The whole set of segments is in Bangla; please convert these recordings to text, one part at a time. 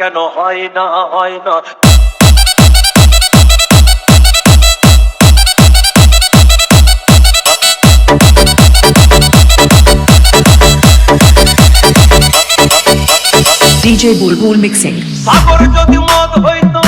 কেন হয় না হয় না DJ Bulbul Mixing. সাগর যদি মদ হইতো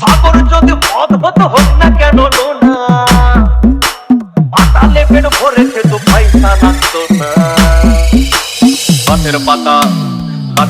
সাগর যদি মদ হতো হোক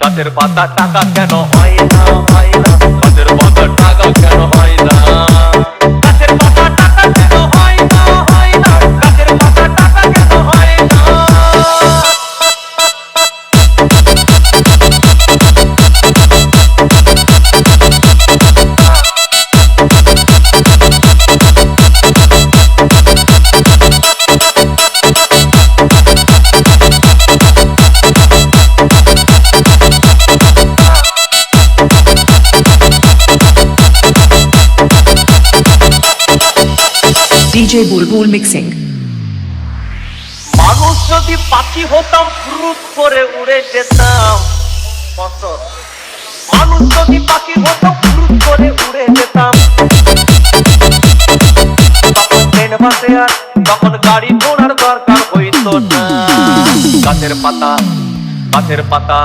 গাছের পাতা টাকা কেন হয় না হয় না? গাছের পাতা DJ Bulbul Mixing. মানুষ যদি পাখি হতাম ফুরুত করে উড়ে যেতাম। কত মানুষ যদি পাখি হতাম ফুরুত করে উড়ে যেতাম। তখন গাড়ি ঘোড়ার দরকার হইতো না। গাছের পাতা গাছের পাতা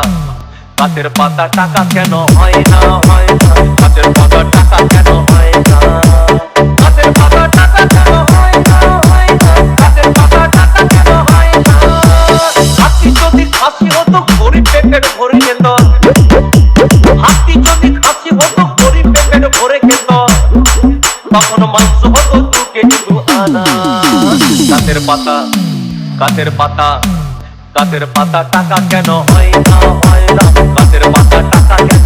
গাছের পাতা টাকা কেন হয় না হয় না। গাছের পাতা টাকা কেন হয় না। তখন মাংস হতো তোকে আনা। গাছের পাতা গাছের পাতা গাছের পাতা টাকা কেন হয় না হয় না। গাছের পাতা টাকা কেন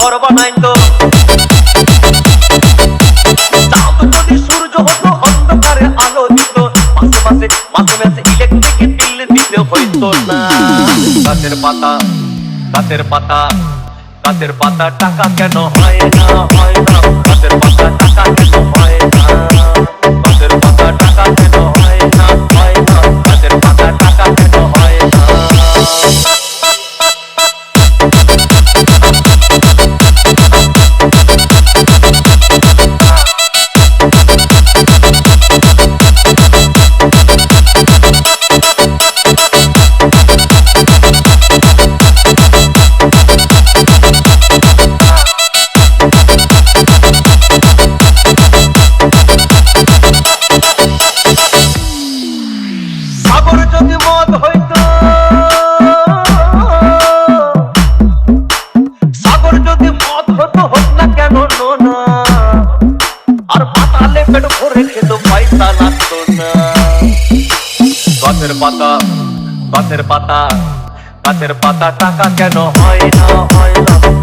ঘর বানাইতো যদি সূর্য হতো গাছের পাতা গাছের পাতা গাছের পাতা টাকা কেন হয় না হয় না। গাছের পাতা টাকা কেন হয় না? সাগর যদি মদ হতো, হোক না কেন আর পাতালে পেট পয়সা লাগতো না। গাছের পাতা পাতা গাছের পাতা টাকা কেন হয় না হয় না।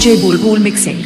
डीजे बोल मिक्सिंग